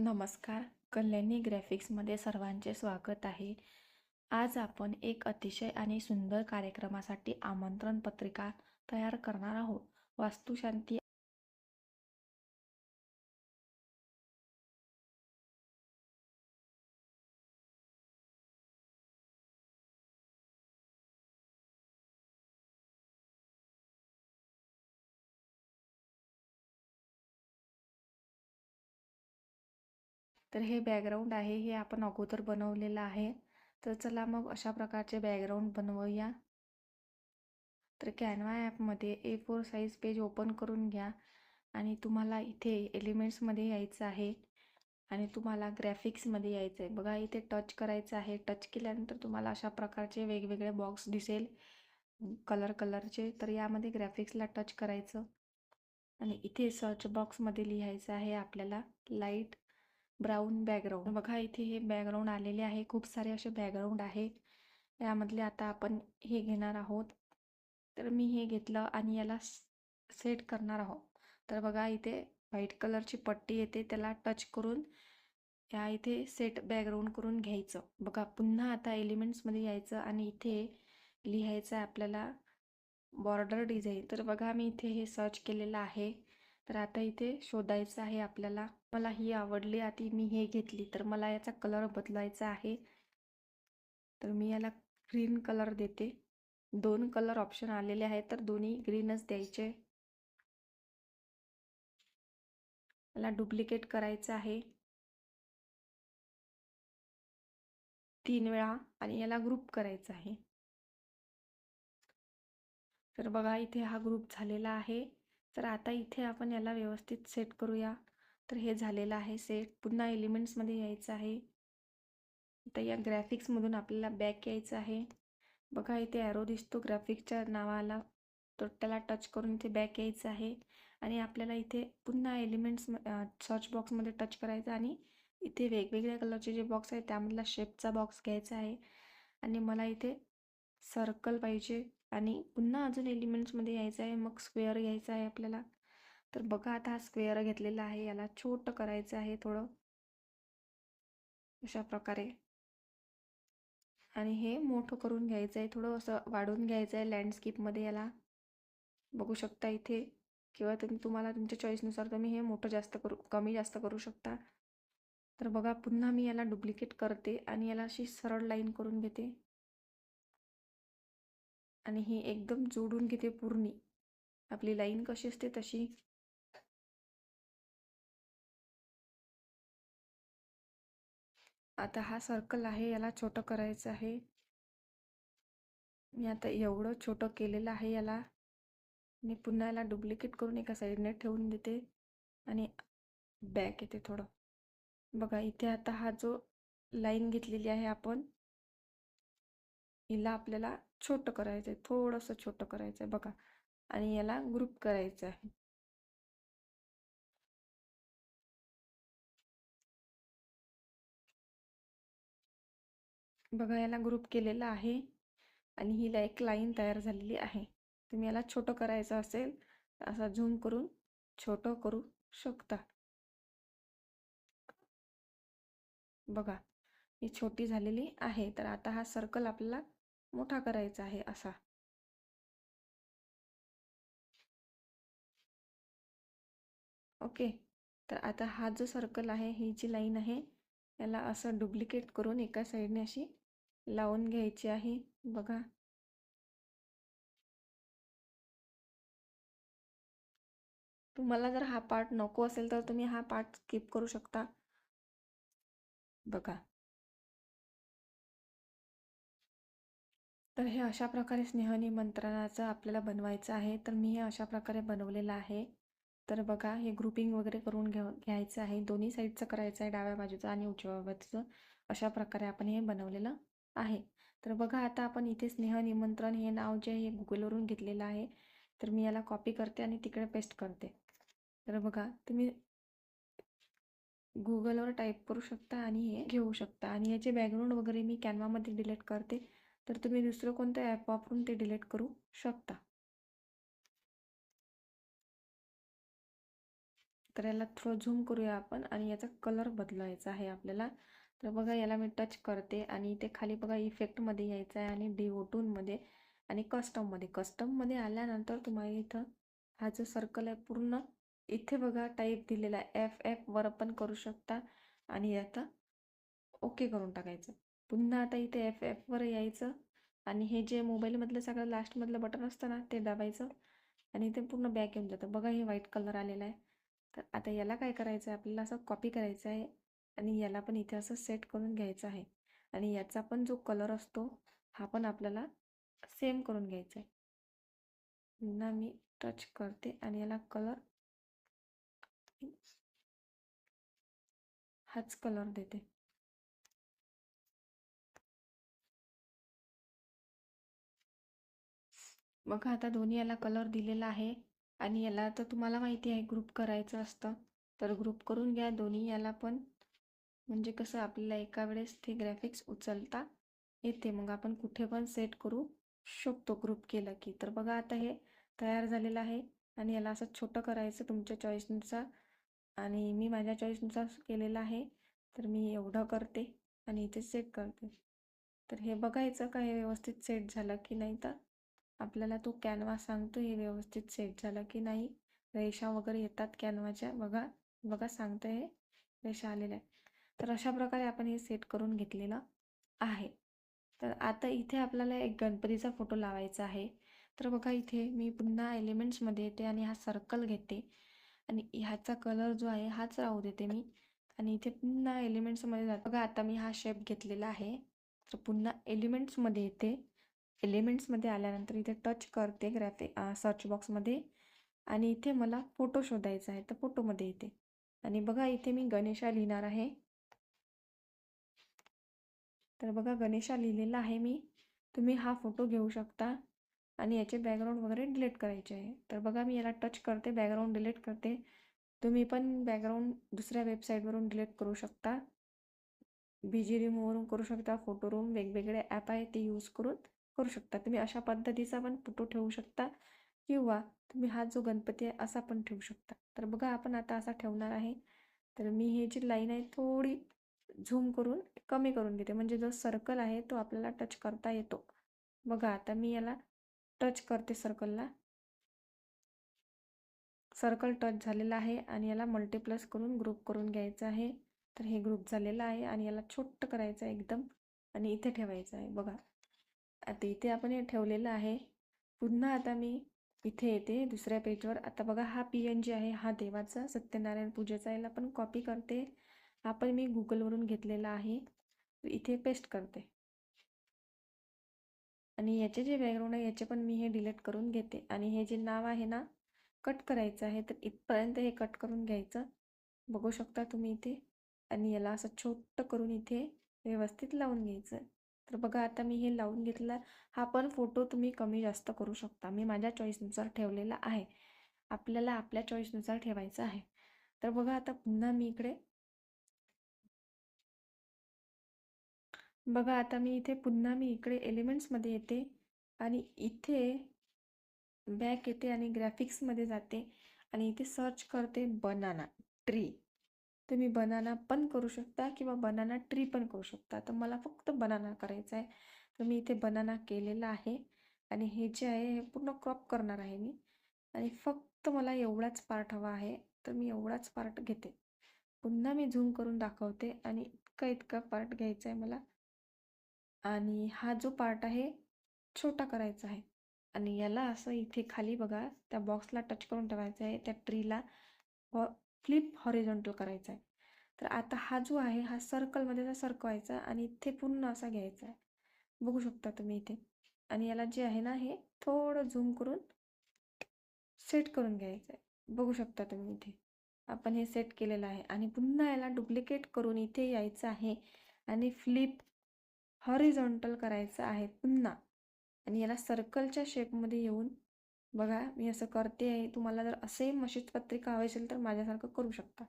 नमस्कार. कल्याणी ग्रॅफिक्समध्ये सर्वांचे स्वागत आहे. आज आपण एक अतिशय आणि सुंदर कार्यक्रमासाठी आमंत्रण पत्रिका तयार करणार आहोत. वास्तुशांती तर हे बॅकग्राऊंड आहे हे आपण अगोदर बनवलेलं आहे. तर चला मग अशा प्रकारचे बॅकग्राऊंड बनवूया. तर कॅनवा ॲपमध्ये A four size page open करून घ्या आणि तुम्हाला इथे एलिमेंट्समध्ये यायचं आहे आणि तुम्हाला ग्रॅफिक्समध्ये यायचं आहे. बघा इथे टच करायचं आहे. टच केल्यानंतर तुम्हाला अशा प्रकारचे वेगवेगळे बॉक्स दिसेल. कलर कलरचे. तर यामध्ये ग्रॅफिक्सला टच करायचं आणि इथे सर्च बॉक्समध्ये लिहायचं आहे आपल्याला लाइट ब्राऊन बॅकग्राऊंड बघा इथे हे बॅकग्राऊंड आलेले आहे. खूप सारे असे बॅकग्राऊंड आहे यामधले आता आपण हे घेणार आहोत. तर मी हे घेतलं आणि याला सेट करणार आहोत. तर बघा इथे व्हाईट कलरची पट्टी येते. त्याला टच करून या इथे सेट बॅकग्राऊंड करून घ्यायचं. बघा पुन्हा आता एलिमेंट्समध्ये यायचं आणि इथे लिहायचं आहे आपल्याला बॉर्डर डिझाईन तर बघा मी इथे हे सर्च केलेलं आहे. तर आता इथे शोधायचं आहे आपल्याला. मला ही आवडली आधी मी हे घेतली. तर मला याचा कलर बदलायचा आहे. तर मी याला ग्रीन कलर देते. दोन कलर ऑप्शन आलेले आहेत तर दोन्ही ग्रीनच द्यायचे. मला डुप्लिकेट करायचं आहे. तीन वेळा आणि याला ग्रुप करायचा आहे. तर बघा इथे हा ग्रुप झालेला आहे. तर आता इथे आपण याला व्यवस्थित सेट करूया. तर हे झालेलं आहे सेट पुन्हा एलिमेंट्समध्ये यायचं आहे. आता या ग्रॅफिक्समधून आपल्याला बॅक यायचं आहे. बघा इथे ॲरो दिसतो. ग्राफिक्सच्या नावाला तर त्याला टच करून इथे बॅक यायचं आहे. आणि आपल्याला इथे पुन्हा एलिमेंट्स सर्च बॉक्समध्ये टच करायचं आणि इथे वेगवेगळ्या कलरचे जे बॉक्स आहे त्यामधला शेपचा बॉक्स घ्यायचा आहे. आणि मला इथे सर्कल पाहिजे. आणि पुन्हा अजून एलिमेंट्समध्ये यायचं आहे मग स्क्वेअर घ्यायचा आहे आपल्याला. तर बघा आता हा स्क्वेअर घेतलेला आहे याला छोटं करायचं आहे थोडं. अशा प्रकारे. आणि हे मोठं करून घ्यायचं आहे थोडं असं वाढवून घ्यायचं आहे लँडस्केपमध्ये याला. बघू शकता इथे किंवा तुम्ही तुम्हाला तुमच्या चॉईसनुसार तुम्ही हे मोठं जास्त करू कमी जास्त करू शकता. तर बघा पुन्हा मी याला डुप्लिकेट करते आणि याला अशी सरळ लाईन करून घेते. आणि ही एकदम जोडून घेते पूर्णी. आपली लाईन कशी असते तशी. आता हा सर्कल आहे याला छोटं करायचं आहे. मी आता एवढं छोटं केलेलं आहे याला. मी पुन्हा याला डुप्लिकेट करून एका साईडने ठेवून देते. आणि बॅक येते थोडं. बघा इथे आता हा जो लाईन घेतलेली आहे आपण हिला आपल्याला छोटं करायचं आहे थोडंसं छोटं करायचं आहे बघा आणि याला ग्रुप करायचं आहे. बघा याला ग्रुप केलेला आहे आणि हिला एक लाईन तयार झालेली आहे. तुम्ही याला छोटं करायचं असेल असा झूम करून छोटं करू शकता. बघा ही छोटी झालेली आहे. तर आता हा सर्कल आपल्याला मोठा करायचा आहे असा. ओके. तर आता हा जो सर्कल आहे ही जी लाईन आहे याला असं डुप्लिकेट करून एका साईडने अशी लावून घ्यायची आहे. बघा. तुम्हाला जर हा पार्ट नको असेल तर तुम्ही हा पार्ट स्किप करू शकता. बघा. तर हे अशा प्रकारे स्नेहनिमंत्रणाचं आपल्याला बनवायचं आहे. तर मी हे अशा प्रकारे बनवलेलं आहे. तर बघा हे ग्रुपिंग वगैरे करून घेऊ घ्यायचं आहे. दोन्ही साईडचं करायचं आहे डाव्या बाजूचं आणि उजव्या बाजूचं. अशा प्रकारे आपण हे बनवलेलं आहे. तर बघा आता आपण इथे स्नेह निमंत्रण हे नाव जे हे गुगलवरून घेतलेलं आहे. तर मी याला कॉपी करते आणि तिकडे पेस्ट करते. तर बघा तुम्ही गुगलवर टाईप करू शकता आणि हे घेऊ शकता. आणि याचे बॅकग्राऊंड वगैरे मी कॅनवामध्ये डिलीट करते. तर तुम्ही दुसरं कोणतं ॲप वापरून ते डिलीट करू शकता. तर याला थोडं झूम करूया आपण आणि याचा कलर बदलायचा आहे आपल्याला. तर बघा याला मी टच करते आणि इथे खाली बघा इफेक्टमध्ये यायचं आहे आणि डिओटूनमध्ये आणि कस्टममध्ये कस्टममध्ये आल्यानंतर तुम्हाला इथं हा जो सर्कल आहे पूर्ण इथे बघा टाईप दिलेला आहे. एफ एफवर पण करू शकता आणि आता ओके करून टाकायचं. पुन्हा आता इथे एफ एफवर यायचं. आणि हे जे मोबाईलमधलं सगळं लास्टमधलं बटन असतं ना ते दाबायचं. आणि इथे पूर्ण बॅक येऊन जातं. बघा हे व्हाईट कलर आलेला आहे. तर आता याला काय करायचं आहे आपल्याला असं कॉपी करायचं आहे. आणि याला पण इथे असं सेट करून घ्यायचं आहे. आणि याचा पण जो कलर असतो हा पण आपल्याला सेम करून घ्यायचा आहे. पुन्हा मी टच करते. आणि याला कलर हाच कलर देते. बघा आता दोन्ही याला कलर दिलेला आहे आणि याला तर तुम्हाला माहिती आहे ग्रुप करायचं असतं. तर ग्रुप करून घ्या दोन्ही याला पण. म्हणजे कसं आपल्याला एका वेळेस ते ग्राफिक्स उचलता येते. मग आपण कुठे पण सेट करू शकतो ग्रुप केलं की. तर बघा आता हे तयार झालेलं आहे आणि याला असं छोटं करायचं तुमच्या चॉईसनुसार आणि मी माझ्या चॉईसनुसार केलेलं आहे. तर मी एवढं करते आणि इथे सेट करते. तर हे बघायचं का हे व्यवस्थित सेट झालं की नाही तर. आपल्याला तो कॅनवा सांगतो हे व्यवस्थित सेट झालं की नाही? रेषा वगैरे येतात कॅनवाच्या. बघा बघा सांगतं हे. रेषा आलेल्या आहे तर अशा प्रकारे आपण हे सेट करून घेतलेलं आहे. तर आता इथे आपल्याला एक गणपतीचा फोटो लावायचा आहे. तर बघा इथे मी पुन्हा एलिमेंट्समध्ये येते आणि हा सर्कल घेते. आणि ह्याचा कलर जो आहे हाच राहू देते मी. आणि इथे पुन्हा एलिमेंट्समध्ये जाते. बघा आता मी हा शेप घेतलेला आहे. तर पुन्हा एलिमेंट्समध्ये येते. एलिमेंट्समध्ये आल्यानंतर इथे टच करते ग्राफिक सर्च बॉक्समध्ये. आणि इथे मला फोटो शोधायचा आहे तर फोटोमध्ये येते. आणि बघा इथे मी गणेशा लिहिणार आहे. तर बघा गणेशा लिहिलेला आहे मी. तुम्ही हा फोटो घेऊ शकता. आणि याचे बॅकग्राऊंड वगैरे डिलीट करायचे आहे. तर बघा मी याला टच करते बॅकग्राऊंड डिलीट करते. तुम्ही पण बॅकग्राऊंड दुसऱ्या वेबसाईटवरून डिलीट करू शकता. बी जी रूमवरून करू शकता फोटो रूम वेगवेगळे ॲप आहे ते यूज करून. करू शकता. तुम्ही अशा पद्धतीचा पण फोटो ठेवू शकता किंवा तुम्ही हा जो गणपती आहे असा पण ठेवू शकता. तर बघा आपण आता असा ठेवणार आहे. तर मी हे जी लाईन आहे थोडी झूम करून कमी करून घेते. म्हणजे जो सर्कल आहे तो आपल्याला टच करता येतो. बघा आता मी याला टच करते सर्कलला. सर्कल टच झालेला आहे आणि याला मल्टीप्लस करून ग्रुप करून घ्यायचं आहे. तर हे ग्रुप झालेलं आहे आणि याला छोटं करायचं आहे एकदम आणि इथे ठेवायचं आहे. बघा. आता इथे आपण हे ठेवलेलं आहे. पुन्हा आता मी इथे येते दुसऱ्या पेजवर. आता बघा हा पी एन जी आहे हा देवाचा सत्यनारायण पूजेचा याला पण कॉपी करते. हा पण मी गुगलवरून घेतलेला आहे. इथे पेस्ट करते. आणि याचे जे बॅकग्राऊंड आहे याचे पण मी हे डिलीट करून घेते. आणि हे जे नाव आहे ना कट करायचं आहे तर इथपर्यंत हे कट करून घ्यायचं. बघू शकता तुम्ही इथे. आणि याला असं छोटं करून इथे व्यवस्थित लावून घ्यायचं. तर बघा आता मी हे लावून घेतला. हा पण फोटो तुम्ही कमी जास्त करू शकता. मी माझ्या चॉईसनुसार ठेवलेला आहे. आपल्याला आपल्या चॉईसनुसार ठेवायचं आहे. तर बघा आता पुन्हा मी इकडे बघा आता मी इथे पुन्हा मी इकडे एलिमेंट्समध्ये येते आणि इथे बॅक येते आणि ग्राफिक्समध्ये जाते आणि इथे सर्च करते बनाना ट्री. तुम्ही बनाना पण करू शकता किंवा बनाना ट्री पण करू शकता. तर मला फक्त बनाना करायचा आहे. तर मी इथे बनाना केलेला आहे. आणि हे जे आहे हे पूर्ण क्रॉप करणार आहे मी. आणि फक्त मला एवढाच पार्ट हवा आहे. तर मी एवढाच पार्ट घेते. पुन्हा मी झूम करून दाखवते. आणि इतका इतका पार्ट घ्यायचा आहे मला. आणि हा जो पार्ट आहे छोटा करायचा आहे. आणि याला असं इथे खाली बघा. त्या बॉक्सला टच करून ठेवायचं आहे. त्या ट्रीला फ्लिप हॉरिझॉन्टल करायचा आहे तर आता हा जो आहे हा सर्कलमध्ये असा सरकवायचा आणि इथे पूर्ण असा घ्यायचा आहे बघू शकता तुम्ही इथे. आणि याला जे आहे ना हे थोडं झूम करून सेट करून घ्यायचं आहे बघू शकता तुम्ही इथे. आपण हे सेट केलेलं आहे आणि पुन्हा याला डुप्लिकेट करून इथे यायचं आहे आणि फ्लिप हॉरिझॉन्टल करायचं आहे पुन्हा. आणि याला सर्कलच्या शेपमध्ये येऊन बघा मी असं करते आहे. तुम्हाला जर असे मशीद पत्रिका हवी असेल तर माझ्यासारखं करू शकता.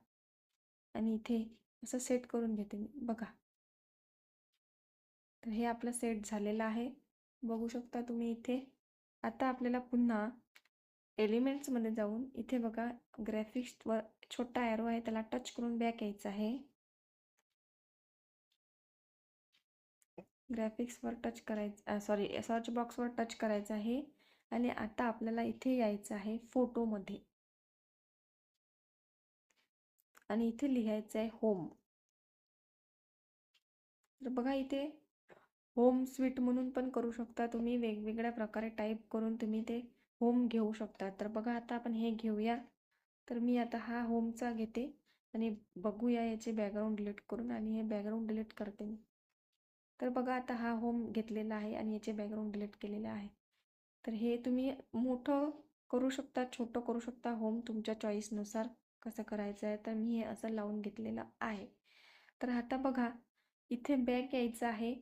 आणि इथे असं सेट करून घेते मी. बघा. तर हे आपलं सेट झालेलं आहे. बघू शकता तुम्ही इथे. आता आपल्याला पुन्हा एलिमेंट्समध्ये जाऊन इथे बघा ग्राफिक्सवर छोटा ॲरो आहे. त्याला टच करून बॅक यायचं आहे. ग्राफिक्सवर टच करायचं सॉरी सर्च बॉक्सवर टच करायचं आहे. आणि आता आपल्याला इथे यायचं आहे फोटोमध्ये. आणि इथे लिहायचं आहे होम. तर बघा इथे होम स्वीट म्हणून पण करू शकता तुम्ही. वेगवेगळ्या प्रकारे टाईप करून तुम्ही ते होम घेऊ शकता. तर बघा आता आपण हे घेऊया. तर मी आता हा होमचा घेते आणि बघूया याचे बॅकग्राऊंड डिलीट करून आणि हे बॅकग्राऊंड डिलीट करते मी. तर बघा आता हा होम घेतलेला आहे आणि याचे बॅकग्राऊंड डिलीट केलेले आहे. तर हे तुम्ही मोठं करू शकता छोटं करू शकता होम तुमच्या चॉईसनुसार कसं करायचं आहे तर मी हे असं लावून घेतलेलं आहे. तर आता बघा इथे बॅक यायचं आहे.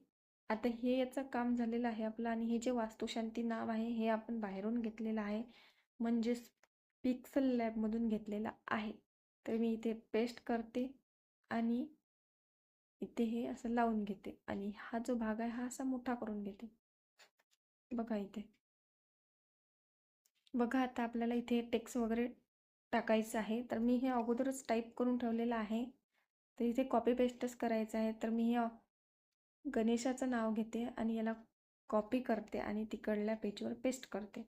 आता हे याचं काम झालेलं आहे आपलं आणि हे जे वास्तुशांती नाव आहे हे आपण बाहेरून घेतलेलं आहे. म्हणजेच पिक्सल लॅबमधून घेतलेलं आहे. तर मी इथे पेस्ट करते आणि इथे हे असं लावून घेते आणि हा जो भाग आहे हा असा मोठा करून घेते. बघा इथे. बघा आता आपल्याला इथे टेक्स्ट वगैरे टाकायचं आहे. तर मी हे अगोदरच टाईप करून ठेवलेलं आहे. तर इथे कॉपी पेस्टच करायचं आहे. तर मी हे गणेशाचं नाव घेते आणि याला कॉपी करते आणि तिकडल्या पेजवर पेस्ट करते.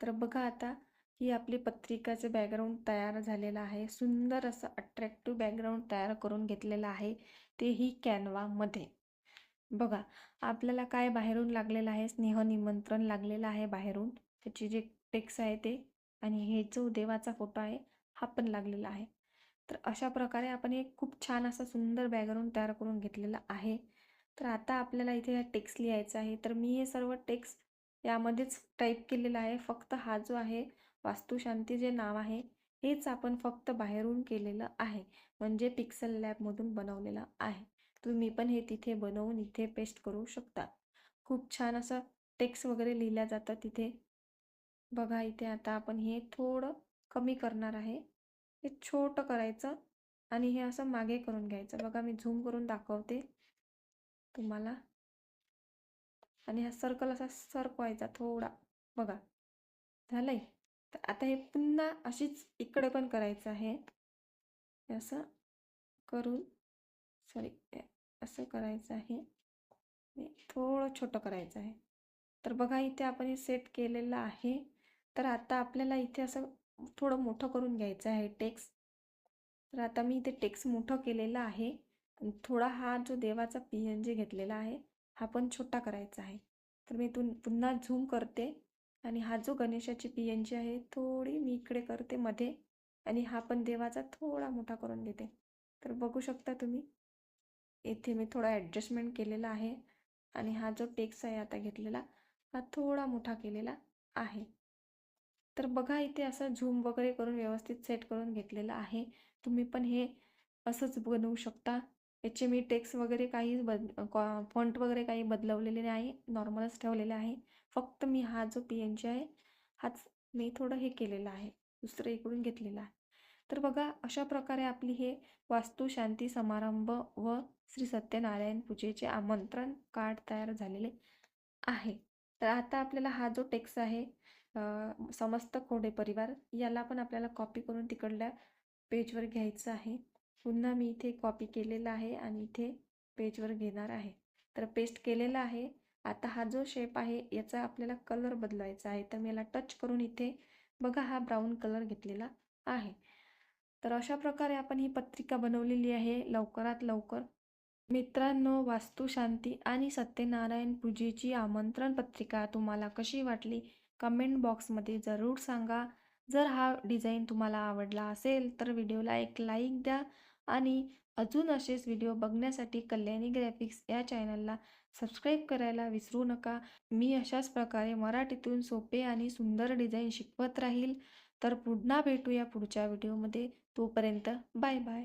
तर बघा आता ही आपली पत्रिकाचं बॅकग्राऊंड तयार झालेलं आहे. सुंदर असं अट्रॅक्टिव्ह बॅकग्राऊंड तयार करून घेतलेलं आहे. तेही कॅनवामध्ये. बघा आपल्याला काय बाहेरून लागलेलं आहे? स्नेह निमंत्रण लागलेलं आहे बाहेरून. त्याची जे टेक्स आहे ते आणि हे जो देवाचा फोटो आहे हा पण लागलेला आहे. तर अशा प्रकारे आपण एक खूप छान असा सुंदर बॅकग्राऊंड तयार करून घेतलेला आहे. तर आता आपल्याला इथे टेक्स्ट लिहायचा आहे. तर मी हे सर्व टेक्स्ट यामध्येच टाईप केलेलं आहे. फक्त हा जो आहे वास्तुशांती जे नाव आहे हेच आपण फक्त बाहेरून केलेलं आहे. म्हणजे पिक्सल लॅबमधून बनवलेलं आहे. तुम्ही पण हे तिथे बनवून इथे पेस्ट करू शकता. खूप छान असं टेक्स्ट वगैरे लिहिल्या जातं तिथे. बघा इथे आता आपण हे थोडं कमी करणार आहे. हे छोटं करायचं आणि हे असं मागे करून घ्यायचं. बघा मी झूम करून दाखवते तुम्हाला. आणि हा सर्कल असा सरकवायचा थोडा. बघा झालंय? तर आता हे पुन्हा अशीच इकडे पण करायचं आहे. असं करून सॉरी असं करायचं आहे. थोडं छोटं करायचं आहे. तर बघा इथे आपण हे सेट केलेलं आहे. तर आता आपल्याला इथे असं थोडं मोठं करून घ्यायचं आहे टेक्स. तर आता मी इथे टेक्स मोठं केलेलं आहे. थोडा हा जो देवाचा पी एन जी घेतलेला आहे हा पण छोटा करायचा आहे. तर मी तुन पुन्हा झूम करते. आणि हा जो गणेशाची पी एन जी आहे थोडी मी इकडे करते मध्ये. आणि हा पण देवाचा थोडा मोठा करून घेते तर बघू शकता तुम्ही येथे मी थोडा ॲडजस्टमेंट केलेला आहे. आणि हा जो टेक्स आहे आता घेतलेला हा थोडा मोठा केलेला आहे. तर बघा इथे असं झूम वगैरे करून व्यवस्थित सेट करून घेतलेलं आहे. तुम्ही पण हे असंच बनवू शकता. याचे मी टेक्स वगैरे काही बद फॉन्ट वगैरे काही बदलवलेले नाही नॉर्मलच ठेवलेले आहे. फक्त मी हा जो पी एन जी आहे हाच मी थोडं हे केलेलं आहे. दुसरं इकडून घेतलेलं आहे. तर बघा अशा प्रकारे आपली हे वास्तू शांती समारंभ व श्री सत्यनारायण पूजेचे आमंत्रण कार्ड तयार झालेले आहे. तर आता आपल्याला हा जो टेक्स आहे समस्त खोडे परिवार याला पण आपल्याला कॉपी करून तिकडल्या पेजवर घ्यायचं आहे. पुन्हा मी इथे कॉपी केलेला आहे आणि इथे पेजवर घेणार आहे. तर पेस्ट केलेला आहे. आता हा जो शेप आहे याचा आपल्याला कलर बदलायचा आहे. तर मी याला टच करून इथे बघा हा ब्राऊन कलर घेतलेला आहे. तर अशा प्रकारे आपण ही पत्रिका बनवलेली आहे. लवकरात लवकर मित्रांनो वास्तुशांती आणि सत्यनारायण पूजेची आमंत्रण पत्रिका तुम्हाला कशी वाटली? कमेंट बॉक्समध्ये जरूर सांगा. जर हा डिझाईन तुम्हाला आवडला असेल तर व्हिडिओला एक लाईक द्या आणि अजून असेच व्हिडिओ बघण्यासाठी कल्याणी ग्रॅफिक्स या चॅनलला सबस्क्राईब करायला विसरू नका. मी अशाच प्रकारे मराठीतून सोपे आणि सुंदर डिझाईन शिकवत राहील. तर पुन्हा भेटूया पुढच्या व्हिडिओमध्ये. तोपर्यंत बाय बाय.